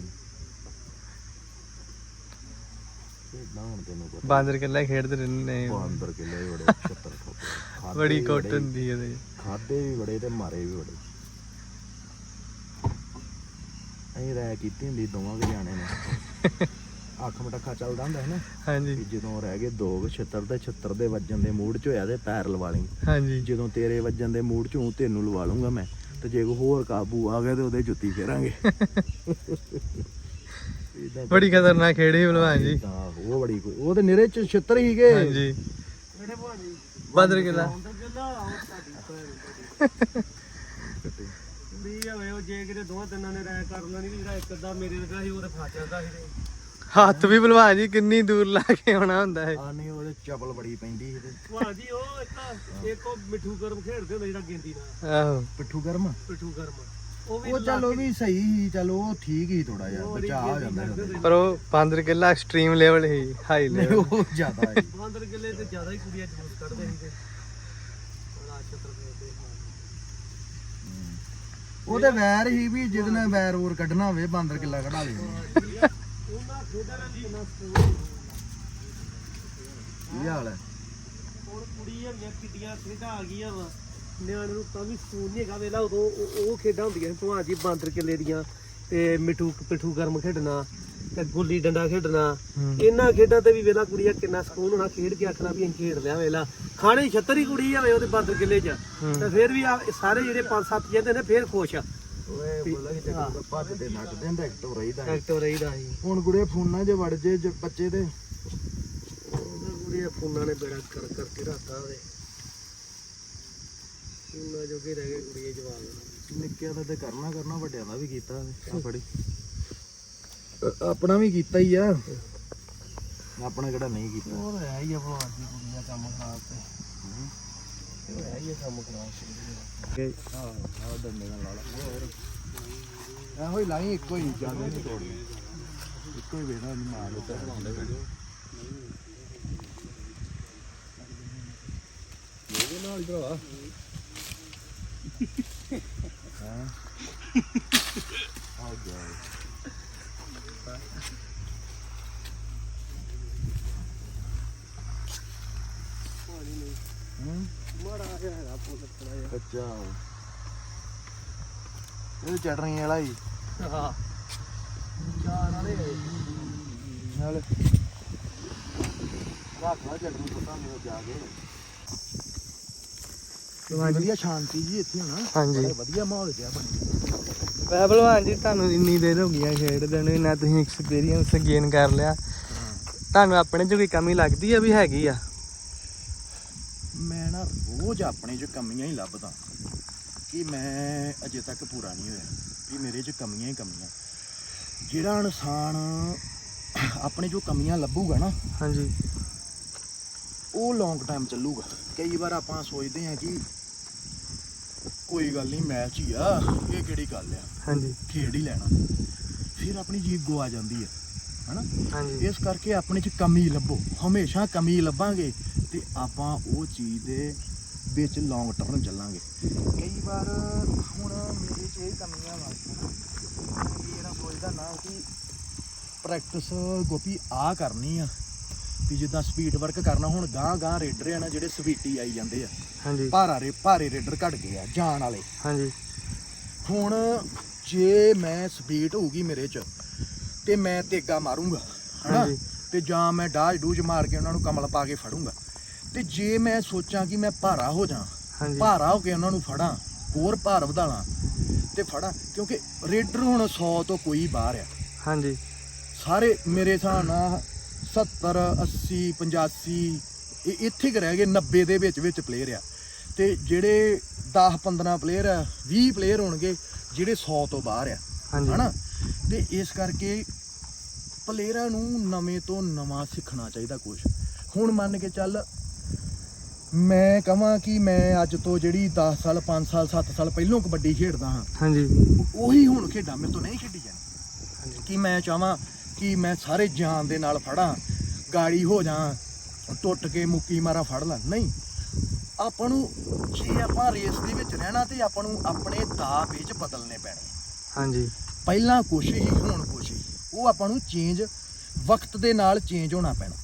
ਖੇਡਾਂ ਹੁਣ ਤੈਨੂੰ ਪਤਾ।
ਬਾਂਦਰ ਕਿੱਲਾ ਖੇਡਦੇ ਰਹਿੰਦੇ ਨੇ।
ਬਾਂਦਰ ਕਿਲੇ ਬੜੇ ਛੱਤਰ ਖੋਪੇ ਖਾਧੇ
ਬੜੀ ਕੁੱਟ ਹੁੰਦੀ ਉਹਦੇ
ਖਾਧੇ ਵੀ ਬੜੇ ਤੇ ਮਾਰੇ ਵੀ ਬੜੇ। ਅਸੀਂ ਰਹਿ ਕੀਤੀ ਹੁੰਦੀ ਦੋਵਾਂ ਕੇ ਜਾਣੇ ਨੇ ਅੱਖ ਮਟੱਖਾ ਚੱਲਦਾ ਹੁੰਦਾ ਹੈ ਨਾ?
ਹਾਂਜੀ।
ਜਦੋਂ ਰਹਿ ਗਏ ਦੋ ਕੁ ਛਿੱਤਰ ਤੇ ਛਿੱਤਰ ਦੇ ਵੱਜਣ ਦੇ ਮੂਡ ਚ ਹੋਇਆ ਤੇ ਪੈਰ ਲਵਾ ਲਈ।
ਹਾਂਜੀ।
ਜਦੋਂ ਤੇਰੇ ਵੱਜਣ ਦੇ ਮੂਡ ਚ ਹੂੰ ਤੈਨੂੰ ਲਵਾ ਲੂੰਗਾ ਮੈਂ। ਤੇ ਜੇ ਕੋਈ ਹੋਰ ਕਾਬੂ ਆ ਗਿਆ ਤੇ ਉਹਦੇ ਜੁੱਤੀ ਫੇਰਾਂਗੇ।
ਬੜੀ ਖਤਰਨਾਕ ਖੇੜੀ ਭਲਵਾਨ ਜੀ।
ਉਹ ਬੜੀ ਕੋਈ ਉਹ ਤੇ ਨਿਰੇ ਚ ਛਿੱਤਰ ਹੀਗੇ
ਹਾਂਜੀ। ਬਾਂਦਰ ਕਿੱਲਾ
ਵੀ ਹੋਵੇ ਉਹ ਜੇ ਕਿਤੇ ਦੋਵਾਂ ਤਿੰਨਾਂ ਨੇ ਰਾਇ ਕਰ ਲੈਣੀ ਵੀ ਜਿਹੜਾ ਇੱਕ ਅੱਧਾ ਮੇਰੇ ਵਰਗਾ ਸੀ ਉਹ ਤੇ ਫਸ ਜਾਂਦਾ ਸੀ ਤੇ।
ਹੱਥ ਵੀ ਭਲਵਾਨ ਜੀ ਕਿੰਨੀ ਦੂਰ ਲਾ ਕੇ ਆਉਣਾ ਹੁੰਦਾ ਹੈ।
ਆ ਨਹੀਂ ਉਹਦੇ ਚਪਲ ਬੜੀ ਪੈਂਦੀ ਸੀ ਤੇ।
ਭਾਜੀ ਉਹ ਇੱਕ ਇੱਕ ਉਹ ਮਿੱਠੂ ਗਰਮ ਖੇਡਦੇ ਹੁੰਦੇ ਜਿਹੜਾ ਗਿੰਦੀ ਨਾਲ।
ਆਹੋ।
ਪਿੱਠੂ ਗਰਮ
ਮਿੱਠੂ ਗਰਮ ਉਹ
ਚੱਲ ਉਹ ਵੀ ਸਹੀ ਸੀ ਚੱਲ ਉਹ ਠੀਕ ਹੀ ਥੋੜਾ ਜਿਹਾ ਬਚਾ ਹੋ ਜਾਂਦਾ।
ਪਰ ਉਹ ਬਾਂਦਰ ਕਿੱਲਾ ਐਕਸਟ੍ਰੀਮ ਲੈਵਲ ਹੀ ਹਾਈ ਲੈਵਲ
ਉਹ ਜ਼ਿਆਦਾ ਹੈ
ਬਾਂਦਰ ਕਿੱਲੇ ਤੇ ਜ਼ਿਆਦਾ ਹੀ ਕੁੜੀਆਂ ਜਲੂਸ ਕੱਢਦੇ ਸੀ ਤੇ ਬੜਾ ਛਤਰ ਫੇਰਦੇ
ਉਹਦੇ ਵੈਰ ਹੀ ਵੀ ਜਿਹਦੇ ਨਾਲ ਵੈਰ ਹੋਰ ਕੱਢਣਾ ਹੋਵੇ ਬਾਂਦਰ ਕਿੱਲਾ ਕਢਾ ਲਈ
ਉਹਨਾਂ ਖੇਡਾਂ
ਕੀ ਹਾਲ ਹੈ?
ਹੁਣ ਕੁੜੀ ਹੈਗੀਆਂ ਕਿੱਡੀਆਂ ਖੇਡਾਂ ਆ ਗਈਆਂ ਵਾ। ਨਿਆਣੇ ਨੂੰ ਤਾਂ ਵੀ ਸਕੂਨ ਨਹੀਂ ਹੈਗਾ ਵੇਲਾ ਉਦੋਂ ਉਹ- ਉਹ ਖੇਡਾਂ ਹੁੰਦੀਆਂ ਸੀ ਭਵਾਂ ਜੀ ਬਾਂਦਰ ਕਿੱਲੇ ਦੀਆਂ ਤੇ ਮਿੱਠੂ ਪਿੱਠੂ ਗਰਮ ਖੇਡਣਾ ਤੇ ਗੁੱਲੀ ਡੰਡਾ ਖੇਡਣਾ। ਇਹਨਾਂ ਖੇਡਾਂ ਤੇ ਵੀ ਵੇਲਾ ਕੁੜੀਆਂ ਕਿੰਨਾ ਸਕੂਨ ਹੋਣਾ ਖੇਡ ਕੇ ਆਖਣਾ ਵੀ ਅਸੀਂ ਖੇਡ ਲਿਆ ਵੇਲਾ ਖਾਣੇ ਛੱਤਰ ਹੀ ਕੁੜੀ ਆਵੇ ਉਹਦੇ ਬਾਂਦਰ ਕਿੱਲੇ 'ਚ। ਤੇ ਫਿਰ ਵੀ ਆ ਸਾਰੇ ਜਿਹੜੇ ਪੰਜ ਸੱਤ ਜਾਂਦੇ ਨੇ ਫਿਰ ਖੁਸ਼ ਆ।
ਓਏ ਬੋਲਾ ਕਿ ਚੱਕਰ ਭੱਜਦੇ ਨੱਟਦੇ ਨੇ ਐਕਟਿਵ ਰਹੀਦਾ ਹੈ।
ਐਕਟਿਵ ਰਹੀਦਾ ਸੀ।
ਹੁਣ ਗੁੜੇ ਫੋਨਾਂ 'ਚ ਵੜ ਜੇ ਜ- ਬੱਚੇ ਤੇ
ਉਹਨਾਂ ਕੁੜੀਆਂ ਫੋਨਾਂ ਨੇ ਬੇੜਾ ਕਰ ਕਰਕੇ ਰਾਤਾ ਹੋਵੇ ਫੋਨਾਂ ਜੋਗੇ ਰਹਿ ਗਏ ਕੁੜੀਆਂ ਜਵਾਬ
ਨਿੱਕਿਆਂ ਦਾ ਤੇ ਕਰਨਾ ਕਰਨਾ ਵੱਡਿਆਂ ਦਾ ਵੀ ਕੀਤਾ ਆ ਫੜੀ। ਅ- ਆਪਣਾ ਵੀ ਕੀਤਾ ਹੀ ਆ। ਆਪਣਾ ਕਿਹੜਾ ਨਹੀਂ ਕੀਤਾ?
ਉਹ ਹੈ ਹੀ ਆ ਭਲਵਾਨ ਦੀ ਕੁੜੀ ਦਾ ਕੰਮ ਖਰਾਬ ਤੇ। ਉਹ ਹੈ ਹੀ ਆ ਕੰਮ ਖਰਾਬ
ਕਿ ਹਾਂ ਆ ਡੰਡੇ ਨਾਲ ਲਾ ਲਾ। ਹੋਰ। ਇਹੋ ਹੀ ਲਾਈ ਇੱਕੋ ਹੀ ਜ਼ਿਆਦਾ ਨਹੀਂ ਤੋੜਨੀ ਇੱਕੋ ਹੀ ਵੇਣਾ ਨਹੀਂ ਮਾਰ ਦਿੱਤਾ ਇਹਦੇ ਨਾਲ ਹੀ ਭਰਾ
ਮਾੜਾ ਜਿਹਾ ਹੈਗਾ ਪੁੱਤ ਥੋੜਾ ਜਿਹਾ
ਕੱਚਾ ਇਹ ਚਟਣੀ ਵਾਲਾ ਹੀ
ਹਾਂ। ਚਾਰ ਵਾਲੇ
ਨਾਲ। ਰੱਖ ਲਾ ਚਟਣੀ ਪਤਾ ਨਹੀਂ ਜਾ ਕੇ। ਵਧੀਆ ਸ਼ਾਂਤੀ ਜੀ ਇੱਥੇ ਹੋਣਾ
ਹਾਂਜੀ।
ਵਧੀਆ ਮਾਹੌਲ ਜਿਹਾ ਬਣਿਆ
ਵੈ ਭਲਵਾਨ ਜੀ ਤੁਹਾਨੂੰ ਇੰਨੀ ਦੇਰ ਹੋ ਗਈ ਆ ਖੇਡਦੇ ਨੂੰ ਨਾ ਤੁਸੀਂ ਐਕਸਪੀਰੀਅੰਸ ਗੇਨ ਕਰ ਲਿਆ। ਤੁਹਾਨੂੰ ਆਪਣੇ 'ਚ ਕੋਈ ਕਮੀ ਲੱਗਦੀ ਆ ਵੀ ਹੈਗੀ ਆ?
ਮੈਂ ਨਾ ਰੋਜ਼ ਆਪਣੇ 'ਚ ਕਮੀਆਂ ਹੀ ਲੱਭਦਾ। ਕਿ ਮੈਂ ਅਜੇ ਤੱਕ ਪੂਰਾ ਨਹੀਂ ਹੋਇਆ ਕਿ ਮੇਰੇ 'ਚ ਕਮੀਆਂ ਹੀ ਕਮੀਆਂ। ਜਿਹੜਾ ਇਨਸਾਨ ਆਪਣੇ 'ਚੋਂ ਕਮੀਆਂ ਲੱਭੂਗਾ ਨਾ
ਹਾਂਜੀ।
ਉਹ ਲੌਂਗ ਟਾਈਮ ਚੱਲੂਗਾ। ਕਈ ਵਾਰ ਆਪਾਂ ਸੋਚਦੇ ਹਾਂ ਕਿ ਕੋਈ ਗੱਲ ਨਹੀਂ ਮੈਚ ਹੀ ਆ। ਇਹ ਕਿਹੜੀ ਗੱਲ ਆ?
ਹਾਂਜੀ।
ਖੇਡ ਹੀ ਲੈਣਾ। ਫਿਰ ਆਪਣੀ ਜੀਭ ਗਵਾ ਜਾਂਦੀ ਹੈ ਹਨਾ?
ਹਾਂਜੀ।
ਇਸ ਕਰਕੇ ਆਪਣੇ 'ਚ ਕਮੀ ਲੱਭੋ। ਹਮੇਸ਼ਾ ਕਮੀ ਲੱਭਾਂਗੇ ਤੇ ਆਪਾਂ ਉਹ ਚੀਜ਼ ਦੇ ਵਿੱਚ ਲੌਂਗ ਟਰਮ ਚੱਲਾਂਗੇ। ਕਈ ਵਾਰ ਹੁਣ ਮੇਰੇ 'ਚ ਇਹ ਕਮੀਆਂ ਵਾ। ਹਨਾ ਇਹ ਨਾ ਸੋਚਦਾ ਨਾ ਕਿ ਪ੍ਰੈਕਟਿਸ ਗੋਪੀ ਆ ਕਰਨੀ ਆ। ਵੀ ਜਿੱਦਾਂ ਸਪੀਡ ਵਰਕ ਕਰਨਾ ਹੁਣ ਗਾਂ ਗਾਂ ਰੇਡਰ ਆ ਨਾ ਜਿਹੜੇ ਸਵੀਟੀ ਆਈ ਜਾਂਦੇ ਆ।
ਹਾਂਜੀ।
ਭਾਰਾ ਰੇ ਭਾਰੇ ਰੇਡਰ ਘਟ ਗਏ ਆ ਜਾਣ ਵਾਲੇ।
ਹਾਂਜੀ।
ਹੁਣ ਜੇ ਮੈਂ ਸਪੀਡ ਹੋਊਗੀ ਮੇਰੇ 'ਚ ਤੇ ਮੈਂ ਤੇਗਾ ਮਾਰੂੰਗਾ ਹਨਾ?
ਹਾਂਜੀ।
ਤੇ ਜਾਂ ਮੈਂ ਡਾਜ ਡੂਜ ਮਾਰ ਕੇ ਉਹਨਾਂ ਨੂੰ ਕਮਲ ਪਾ ਕੇ ਫੜੂੰਗਾ। ਤੇ ਜੇ ਮੈਂ ਸੋਚਾਂ ਕਿ ਮੈਂ ਭਾਰਾ ਹੋ ਜਾ
ਹਾਂਜੀ।
ਭਾਰਾ ਹੋ ਕੇ ਉਹਨਾਂ ਨੂੰ ਫੜਾਂ ਹੋਰ ਭਾਰ ਵਧਾਲਾਂ ਤੇ ਫੜਾਂ ਕਿਉਂਕਿ ਰੇਡਰ ਹੁਣ 100 ਤੋਂ ਕੋਈ ਬਾਹਰ ਆ।
ਹਾਂਜੀ।
ਸਾਰੇ ਮੇਰੇ ਹਿਸਾਬ ਨਾਲ 70 80 85 ਇਹ ਇੱਥੇ ਕੁ ਰਹਿ ਗਏ 90 ਦੇ ਵਿੱਚ ਵਿੱਚ ਪਲੇਅਰ ਆ। ਤੇ ਜਿਹੜੇ 10 15 ਪਲੇਅਰ ਆ 20 ਪਲੇਅਰ ਹੋਣਗੇ ਜਿਹੜੇ 100 ਤੋਂ ਬਾਹਰ ਆ। ਹਨਾ? ਤੇ ਇਸ ਕਰਕੇ ਪਲੇਅਰਾਂ ਨੂੰ ਨਵੇਂ ਤੋਂ ਨਵਾਂ ਸਿੱਖਣਾ ਚਾਹੀਦਾ ਕੁਝ ਹੁਣ ਮੰਨ ਕੇ ਚੱਲ ਮੈਂ ਕਹਾਂ ਕਿ ਮੈਂ ਅੱਜ ਤੋਂ ਜਿਹੜੀ 10 ਸਾਲ 5 ਸਾਲ 7 ਸਾਲ ਪਹਿਲਾਂ ਕਬੱਡੀ ਖੇਡਦਾ ਹਾਂ
ਹਾਂਜੀ।
ਉਹੀ ਹੁਣ ਖੇਡਾਂ ਮੇਰੇ ਤੋਂ ਨਹੀਂ ਖੇਡੀ ਜਾਣੀ ਕਿ ਮੈਂ ਚਾਹਾਂ ਕਿ ਮੈਂ ਸਾਰੇ ਜਾਨ ਦੇ ਨਾਲ ਫੜਾਂ ਗਾੜੀ ਹੋ ਜਾ ਟੁੱਟ ਕੇ ਮੁੱਕੀ ਮਾਰਾ ਫੜ ਲਾਂ। ਨਹੀਂ ਆਪਾਂ ਨੂੰ ਜੇ ਆਪਾਂ ਰੇਸ ਦੇ ਵਿੱਚ ਰਹਿਣਾ ਤੇ ਆਪਾਂ ਨੂੰ ਆਪਣੇ ਦਾ ਵਿੱਚ ਬਦਲਨੇ ਪੈਣੇ।
ਹਾਂਜੀ।
ਪਹਿਲਾਂ ਕੁਛ ਹੀ ਹੁਣ ਕੁਛ ਹੀ ਉਹ ਆਪਾਂ ਨੂੰ ਚੇਂਜ ਵਕਤ ਦੇ ਨਾਲ ਚੇਂਜ ਹੋਣਾ ਪੈਣਾ।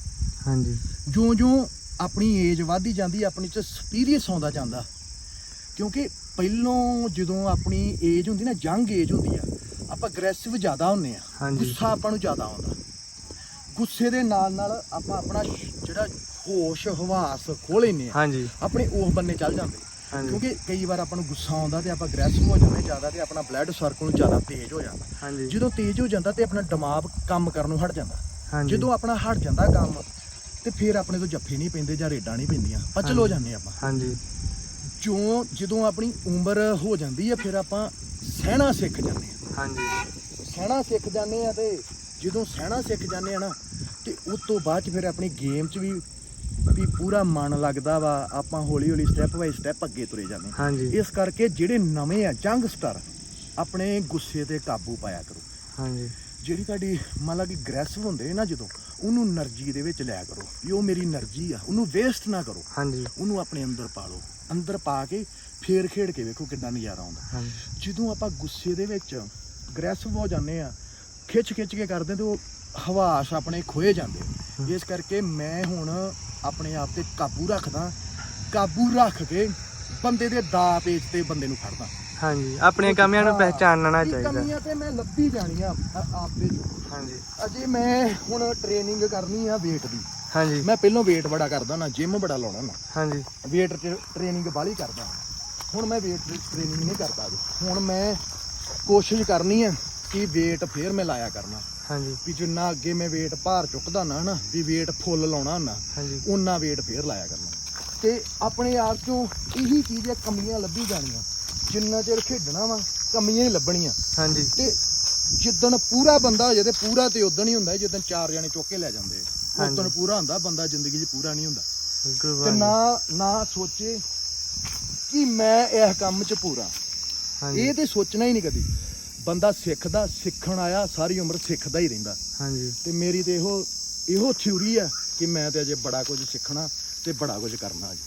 ਹਾਂਜੀ।
ਜਿਉਂ-ਜਿਉਂ ਆਪਣੀ ਏਜ ਵਧਦੀ ਜਾਂਦੀ ਆਪਣੀ ਚ ਐਕਸਪੀਰੀਅੰਸ ਆਉਂਦਾ ਜਾਂਦਾ। ਕਿਉਂਕਿ ਪਹਿਲੋਂ ਜਦੋਂ ਆਪਣੀ ਏਜ ਹੁੰਦੀ ਨਾ ਯੰਗ ਏਜ ਹੁੰਦੀ ਆ ਆਪਾਂ ਅਗਰੈਸਿਵ ਜ਼ਿਆਦਾ ਹੁੰਨੇ ਆ। ਗੁੱਸਾ ਆਪਾਂ ਨੂੰ ਜ਼ਿਆਦਾ ਆਉਂਦਾ। ਗੁੱਸੇ ਦੇ ਨਾਲ ਨਾਲ ਆਪਾਂ ਆਪਣਾ ਜਿਹੜਾ ਹੋਸ਼ ਹਵਾਸ ਖੋਹ ਲੈਨੇ ਆ
ਹਾਂਜੀ।
ਆਪਣੇ ਉਸ ਬੰਨੇ ਚੱਲ ਜਾਂਦੇ। ਕਿਉਂਕਿ ਕਈ ਵਾਰ ਆਪਾਂ ਨੂੰ ਗੁੱਸਾ ਆਉਂਦਾ ਤੇ ਆਪਾਂ ਅਗਰੈਸਿਵ ਹੋ ਜਾਂਦੇ ਜ਼ਿਆਦਾ ਤੇ ਆਪਣਾ ਬਲੱਡ ਸਰਕਲ ਜ਼ਿਆਦਾ ਤੇਜ਼ ਹੋ ਜਾਂਦਾ। ਜਦੋਂ ਤੇਜ਼ ਹੋ ਜਾਂਦਾ ਤੇ ਆਪਣਾ ਦਿਮਾਗ ਕੰਮ ਕਰਨੋਂ ਹਟ ਜਾਂਦਾ। ਜਦੋਂ ਆਪਣਾ ਹਟ ਜਾਂਦਾ ਕੰਮ ਤੇ ਫਿਰ ਆਪਣੇ ਤੋਂ ਜੱਫੇ ਨਹੀਂ ਪੈਂਦੇ ਜਾਂ ਰੇਡਾਂ ਨਹੀਂ ਪੈਂਦੀਆਂ। ਪਚਲ ਹੋ ਜਾਂਦੇ ਆਪਾਂ।
ਹਾਂਜੀ।
ਜਿਉਂ ਜਦੋਂ ਆਪਣੀ ਉਮਰ ਹੋ ਜਾਂਦੀ ਹੈ ਫਿਰ ਆਪਾਂ ਸਹਿਣਾ ਸਿੱਖ ਜਾਂਦੇ ਆ
ਹਾਂਜੀ।
ਸਹਿਣਾ ਸਿੱਖ ਜਾਂਦੇ ਆ ਤੇ ਜਦੋਂ ਸਹਿਣਾ ਸਿੱਖ ਜਾਂਦੇ ਆ ਨਾ ਤੇ ਉਸ ਤੋਂ ਬਾਅਦ 'ਚ ਫਿਰ ਆਪਣੀ ਗੇਮ 'ਚ ਵੀ ਵੀ ਪੂਰਾ ਮਨ ਲੱਗਦਾ ਵਾ ਆਪਾਂ ਹੌਲੀ ਹੌਲੀ ਸਟੈਪ ਬਾਈ ਸਟੈਪ ਅੱਗੇ ਤੁਰੇ ਜਾਂਦੇ
ਹਾਂਜੀ।
ਇਸ ਕਰਕੇ ਜਿਹੜੇ ਨਵੇਂ ਆ ਜੰਗਸਟਰ ਆਪਣੇ ਗੁੱਸੇ ਤੇ ਕਾਬੂ ਪਾਇਆ ਕਰੋ।
ਹਾਂਜੀ।
ਜਿਹੜੀ ਤੁਹਾਡੀ ਮੰਨ ਲਾ ਕਿ ਅਗਰੈਸਿਵ ਹੁੰਦੇ ਨੇ ਨਾ ਜਦੋਂ ਉਹਨੂੰ એનર્ਜੀ ਦੇ ਵਿੱਚ ਲਿਆ ਕਰੋ। ਵੀ ਉਹ ਮੇਰੀ એનર્ਜੀ ਆ ਉਹਨੂੰ ਵੇਸਟ ਨਾ ਕਰੋ।
ਹਾਂਜੀ।
ਉਹਨੂੰ ਆਪਣੇ ਅੰਦਰ ਪਾ ਲਓ। ਅੰਦਰ ਪਾ ਕੇ ਫੇਰ ਖੇਡ ਕੇ ਵੇਖੋ ਕਿੰਨਾ ਨਜ਼ਾਰਾ ਆਉਂਦਾ। ਜਦੋਂ ਆਪਾਂ ਗੁੱਸੇ ਦੇ ਵਿੱਚ ਅਗਰੈਸਿਵ ਹੋ ਜਾਂਦੇ ਆ ਖਿੱਚ ਖਿੱਚ ਕੇ ਕਰਦੇ ਤੇ ਉਹ ਹਵਾਸ ਆਪਣੇ ਖੋਏ ਜਾਂਦੇ ਇਸ ਕਰਕੇ ਮੈਂ ਹੁਣ ਆਪਣੇ ਆਪ ਤੇ ਕਾਬੂ ਰੱਖਦਾ ਕਾਬੂ ਰੱਖ ਕੇ ਬੰਦੇ ਦੇ ਦਾ ਪੇਚ ਤੇ ਬੰਦੇ ਨੂੰ ਫੜਦਾ।
ਹਾਂਜੀ ਆਪਣੀਆਂ ਕਮੀਆਂ ਨੂੰ ਪਹਿਚਾਨਣਾ ਚਾਹੀਦਾ।
ਕਮੀਆਂ ਤੇ ਮੈਂ ਲੱਭੀ ਜਾਣੀਆਂ ਆ- ਆਪਦੇ ਚੋਂ
ਹਾਂਜੀ।
ਅਜੇ ਮੈਂ ਹੁਣ ਟ੍ਰੇਨਿੰਗ ਕਰਨੀ ਆ weight ਦੀ।
ਹਾਂਜੀ।
ਮੈਂ ਪਹਿਲਾਂ weight ਬੜਾ ਕਰਦਾ ਨਾ ਜਿਮ ਬੜਾ ਲਾਉਣਾ ਨਾ।
ਹਾਂਜੀ।
weight ਟ੍ਰੇਨਿੰਗ ਬਾਲੀ ਕਰਦਾ। ਹੁਣ ਮੈਂ weight ਟ੍ਰੇਨਿੰਗ ਨਹੀਂ ਕਰਦਾ ਹੁਣ ਮੈਂ ਕੋਸ਼ਿਸ਼ ਕਰਨੀ ਆ ਕਿ weight ਫੇਰ ਮੈਂ ਲਾਇਆ ਕਰਨਾ।
ਹਾਂਜੀ।
ਵੀ ਜਿੰਨਾ ਅੱਗੇ ਮੈਂ weight ਭਾਰ ਚੁੱਕਦਾ ਨਾ ਨਾ ਵੀ weight ਫੁੱਲ ਲਾਉਣਾ ਨਾ
ਹਾਂਜੀ।
ਉਹਨਾਂ weight ਫੇਰ ਲਾਇਆ ਕਰਨਾ। ਤੇ ਆਪਣੇ ਆਪ ਚੋਂ ਇਹੀ ਚੀਜ਼ਾਂ ਕਮੀਆਂ ਲੱਭੀ ਜਾਣੀਆਂ। ਜਿੰਨਾ ਚਿਰ ਖੇਡਣਾ ਵਾ ਕਮੀਆਂ ਹੀ ਲੱਭਣੀਆਂ।
ਹਾਂਜੀ।
ਤੇ ਜਿੱਦਣ ਪੂਰਾ ਬੰਦਾ ਹੋ ਤੇ ਪੂਰਾ ਤੇ ਉਦਣ ਹੀ ਹੁੰਦਾ ਜਿੱਦਣ ਚਾਰ ਜਣੇ ਚੁੱਕ ਕੇ ਲੈ ਜਾਂਦੇ
ਹਾਂਜੀ।
ਪੂਰਾ ਹੁੰਦਾ ਬੰਦਾ ਜ਼ਿੰਦਗੀ 'ਚ ਪੂਰਾ ਨਹੀਂ ਹੁੰਦਾ।
ਬਿਲਕੁਲ
ਤੇ। ਨਾ ਨਾ ਸੋਚੇ ਕਿ ਮੈਂ ਇਸ ਕੰਮ 'ਚ ਪੂਰਾ। ਇਹ ਤੇ ਸੋਚਣਾ ਹੀ ਨਹੀਂ ਕਦੀ। ਬੰਦਾ ਸਿੱਖਦਾ ਸਿੱਖਣ ਆਇਆ ਸਾਰੀ ਉਮਰ ਸਿੱਖਦਾ ਹੀ ਰਹਿੰਦਾ।
ਹਾਂਜੀ।
ਤੇ ਮੇਰੀ ਤੇ ਇਹੋ ਇਹੋ ਥਿਊਰੀ ਆ ਕਿ ਮੈਂ ਤੇ ਅਜੇ ਬੜਾ ਕੁਝ ਸਿੱਖਣਾ ਤੇ ਬੜਾ ਕੁਝ ਕਰਨਾ ਜੀ।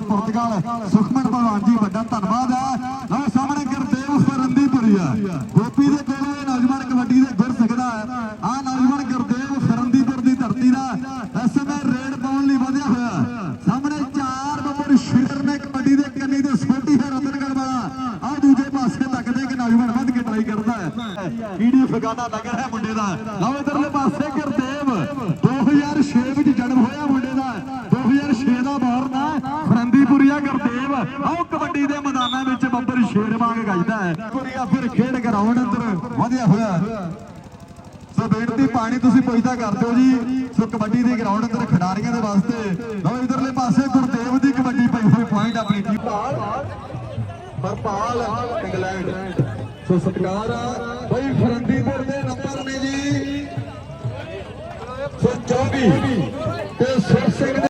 ਪੁਰਤਗਾਲ ਪੁਰਤਗਾਲ, ਸੁਖਮਨ ਭਗਵਾਨ ਜੀ, ਵੱਡਾ ਧੰਨਵਾਦ ਹੈ। ਲਓ, ਸਾਹਮਣੇ ਗੁਰਦੇਵ ਫਰੰਦੀਪੁਰੀਆ ਗੋਪੀ ਦੇ ਕੋਲੋਂ ਨੌਜਵਾਨ ਕਬੱਡੀ ਦੇ ਗੁਰ ਸਕਦਾ ਹੈ। ਆ ਨੌਜਵਾਨ ਗੁਰਦੇਵ ਫਰੰਦੀਪੁਰ ਦੀ ਧਰਤੀ ਦਾ ਇਸ ਸਮੇਂ ਰੇਡ ਪਾਉਣ ਲਈ ਵਧਿਆ ਹੋਇਆ ਸਾਹਮਣੇ ਚਾਰ ਨੰਬਰ ਸ਼ੇਰ ਨੇ ਕਬੱਡੀ ਦੇ ਕੰਨੀ ਤੇ ਸੋਟੀ ਹੈ ਰਤਨਗੜ ਵਾਲਾ। ਆ ਦੂਜੇ ਪਾਸੇ ਤੱਕਦੇ ਕਿ ਨੌਜਵਾਨ ਵੱਧ ਕੇ ਟਰਾਈ ਕਰਦਾ ਹੈ। ਕੀੜੀ ਫਗਾਨਾ ਨਗਰ ਹੈ ਮੁੰਡੇ ਦਾ। ਲਓ, ਇਧਰਲੇ ਪਾਸੇ ਗੁਰਦੇਵ। 2006 ਵਿੱਚ ਜਨਮ ਹੋਇਆ ਮੁੰਡੇ ਦਾ। ਆਓ ਕਬੱਡੀ ਦੇ ਮੈਦਾਨਾਂ ਵਿੱਚ ਬੱਬਰ ਸ਼ੇਰ ਵਾਂਗ ਗੱਜਦਾ ਹੈ। ਕੁੜੀਆ ਫਿਰ ਖੇਡ ਗਰਾਊਂਡ ਅੰਦਰ ਵਧਿਆ ਹੋਇਆ ਸੋ ਬੇਨਤੀ, ਪਾਣੀ ਤੁਸੀਂ ਪੁੱਛਦਾ ਕਰਦੇ ਹੋ ਜੀ। ਸੋ ਕਬੱਡੀ ਦੇ ਗਰਾਊਂਡ ਅੰਦਰ ਖਿਡਾਰੀਆਂ ਦੇ ਵਾਸਤੇ ਲਓ ਇਧਰਲੇ ਪਾਸੇ ਗੁਰਦੇਵ ਦੀ ਕਬੱਡੀ ਪਈ ਹੋਈ ਪੁਆਇੰਟ ਆਪਣੀ ਟੀਮ ਬਰਪਾਲ ਇੰਗਲੈਂਡ। ਸੋ ਸਤਿਕਾਰ ਆ ਬਈ ਫਰੰਦੀਪੁਰ ਦੇ ਨੰਬਰ ਨੇ ਜੀ। ਸੋ 24 ਤੇ ਸੁਰ ਸਿੰਘ